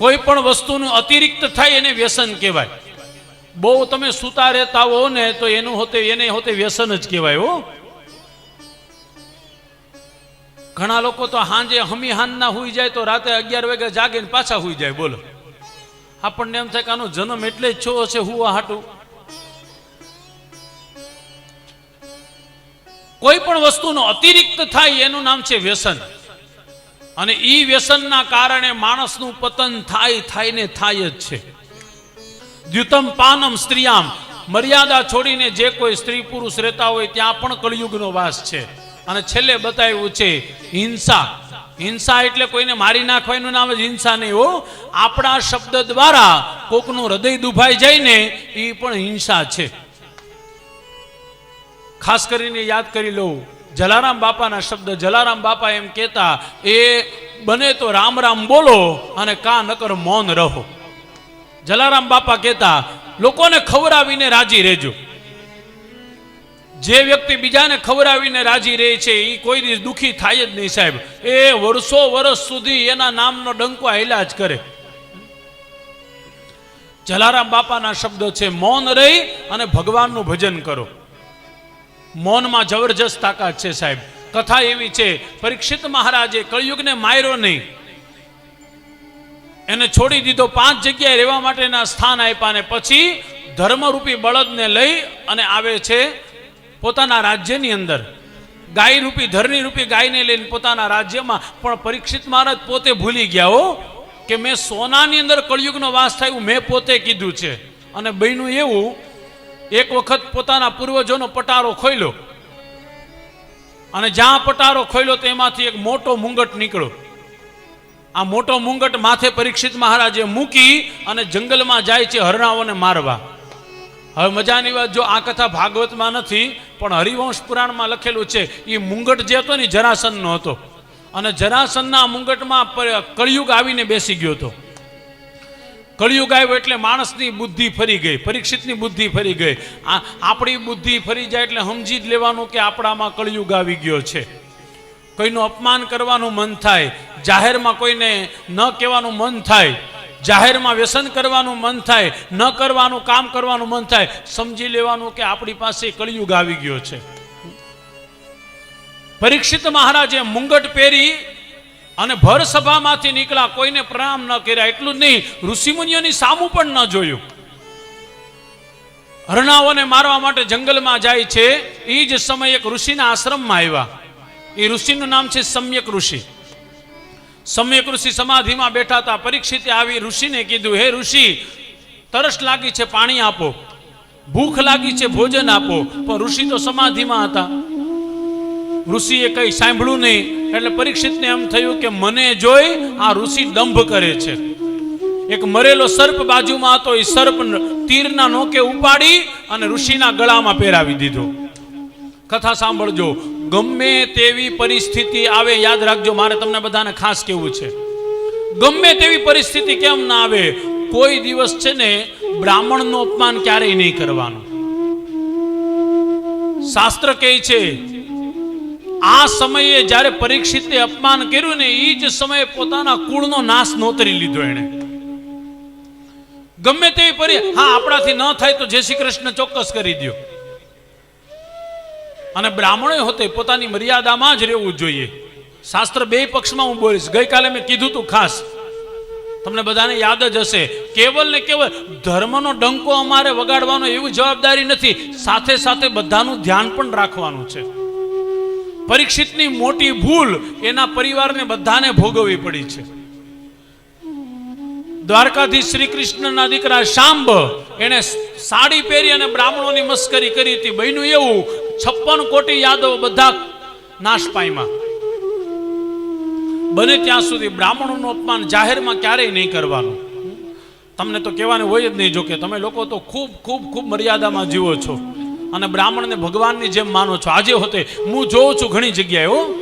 કોઈ પણ વસ્તુનું અતિરિક્ત થાય એને વ્યસન કહેવાય. બહુ તમે સૂતા રહેતા હો ને તો એનું હોતે, એને હોતે વ્યસન જ કહેવાય હો. ઘણા લોકો તો હાંજે હમી હાંજના હોઈ જાય તો રાતે અગિયાર વાગે જાગે ને પાછા હોઈ જાય, બોલો. આપણને એમ થાય કે આનો જન્મ એટલે જ છો હશે હુવા હાટું. કોઈ પણ વસ્તુનો અતિરિક્ત થાય એનું નામ છે વ્યસન. અને એ વ્યસનના કારણે માણસનું પતન થાય થાય ને થાય જ છે. દ્યુતમ પાનમ સ્ત્રીયામ. મર્યાદા છોડીને જે કોઈ સ્ત્રી પુરુષ રહેતા હોય ત્યાં પણ કળિયુગનો વાસ છે. અને છેલ્લે બતાવ્યું છે, હિંસા. હિંસા એટલે કોઈને મારી નાખવાનું નામ જ હિંસા નહીં હો. આપણા શબ્દ દ્વારા કોકનું હૃદય દુભાઈ જાય ને એ પણ હિંસા છે. ખાસ કરીને યાદ કરી લઉં. જલારામ બાપાના શબ્દ જલારામ બાપા એમ કહેતા, એ બને તો રામ રામ બોલો અને કા નકર મૌન રહો. જલારામ બાપા કહેતા, લોકોને ખવડાવીને રાજી રહેજો. જે વ્યક્તિ બીજાને ખવડાવીને રાજી રહે છે એ કોઈ દિવસ દુઃખી થાય જ નહીં સાહેબ. એ વર્ષો વર્ષ સુધી એના નામનો ડંકો હાલ્યા જ કરે. જલારામ બાપાના શબ્દ છે, મૌન રહી અને ભગવાનનું ભજન કરો. મૌનમાં જબરજસ્ત તાકાત છે સાહેબ. કથા એવી છે, પરીક્ષિત મહારાજે કળિયુગને માર્યો નહીં. એને છોડી દીધો પાંચ જગ્યાએ રહેવા માટેના સ્થાન આપ્યા ને પછી ધર્મરૂપી બળદને લઈ અને આવે છે પોતાના રાજ્યની અંદર. ગાય રૂપી ધરની રૂપી ગાયને લઈને પોતાના રાજ્યમાં. પણ પરીક્ષિત મહારાજ પોતે ભૂલી ગયા હો કે મેં સોનાની અંદર કળિયુગનો વાસ થાય મેં પોતે કીધું છે. અને બહેનું એવું એક વખત પોતાના પૂર્વજોનો પટારો ખોલ્યો અને જ્યાં પટારો ખોલ્યો તેમાંથી એક મોટો મુંગટ નીકળ્યો. આ મોટો મુંગટ માથે પરીક્ષિત મહારાજે મૂકી અને જંગલમાં જાય છે હરણાઓને મારવા. હવે મજાની વાત, જો આ કથા ભાગવતમાં નથી, પણ હરિવંશ પુરાણમાં લખેલું છે એ મુંગટ જે હતો ને જરાસનનો હતો. અને જરાસનના મુંગટમાં કળિયુગ આવીને બેસી ગયો હતો. કળિયુગ આવ્યો એટલે માણસની બુદ્ધિ ફરી ગઈ, પરીક્ષિતની બુદ્ધિ ફરી ગઈ. આ આપણી બુદ્ધિ ફરી જાય એટલે સમજી જ લેવાનું કે આપણામાં કળિયુગ આવી ગયો છે. કોઈનું અપમાન કરવાનું મન થાય, જાહેરમાં કોઈને ન કહેવાનું મન થાય, જાહેરમાં વ્યસન કરવાનું મન થાય, ન કરવાનું કામ કરવાનું મન થાય, સમજી લેવાનું કે આપણી પાસે કળિયુગ આવી ગયો છે. પરીક્ષિત મહારાજે મુંગટ પહેરી અને ભર સભામાંથી નીકળ્યા, કોઈને પ્રણામ ન કર્યા, એટલું જ નહીં, ઋષિમુનિઓની સામું પણ ન જોયું. હરણાઓને મારવા માટે જંગલમાં જાય છે, એ જ સમયે એક ઋષિના આશ્રમમાં આવ્યા. એ ઋષિનું નામ છે સમ્યક ઋષિ. સમ્યક ઋષિ સમાધિમાં બેઠા હતા, પરીક્ષિતે આવી ઋષિને કીધું, હે ઋષિ, તરસ લાગી છે, પાણી આપો. ભૂખ લાગી છે, ભોજન આપો. પણ ઋષિ તો સમાધિમાં હતા. ઋષિએ કઈ સાંભળ્યું નહીં. એટલે પરીક્ષિતને એમ થયું કે મને જોઈ આ ઋષિ દંભ કરે છે. એક મરેલો સર્પ બાજુમાં હતો, એ સર્પ તીરના નોકે ઉપાડી અને ઋષિના ગળામાં પહેરાવી દીધો. કથા સાંભળજો, ગમે તેવી પરિસ્થિતિ આવે, યાદ રાખજો, મારે તમને બધાને ખાસ કેવું છે. ગમે તેવી પરિસ્થિતિ કેમ ના આવે, કોઈ દિવસ છે ને, બ્રાહ્મણનું અપમાન ક્યારેય નહીં કરવાનું. શાસ્ત્ર કહે છે આ સમયે જ્યારે પરીક્ષિતે અપમાન કર્યું ને એ જ સમયે પોતાના કુળનો નાશ નોતરી લીધો એણે. ગમે તેવી પરી, હા, આપણાથી ન થાય તો જય શ્રી કૃષ્ણ ચોક્કસ કરી દો અને બ્રાહ્મણો હોતે પોતાની મર્યાદામાં જ રહેવું જોઈએ. શાસ્ત્ર બે પક્ષમાં હું બોલીશ. ગઈકાલે મેં કીધું તું ખાસ. તમને બધાને યાદ જ હશે. કેવલ ને કેવલ ધર્મનો ડંકો અમારે વગાડવાનો એવી જવાબદારી નથી. સાથે સાથે બધાનું ધ્યાન પણ રાખવાનું છે. પરીક્ષિતની મોટી ભૂલ એના પરિવારને બધાને ભોગવવી પડી છે. દ્વારકાથી શ્રી કૃષ્ણના દીકરા શાંબ એને સાડી પહેરી અને બ્રાહ્મણોની મસ્કરી કરી હતી. બન્યું એવું, છપ્પન કોટી યાદવ બધા નાશ પામ્યા. બને ત્યાં સુધી બ્રાહ્મણોનું અપમાન જાહેરમાં ક્યારેય નહીં કરવાનું. તમને તો કહેવાનું હોય જ નહીં જોકે તમે લોકો તો ખૂબ ખૂબ ખૂબ મર્યાદામાં જીવો છો. અને બ્રાહ્મણને ભગવાનની જેમ માનો છો. આજે હોતે હું જોઉં છું ઘણી જગ્યાએ હો.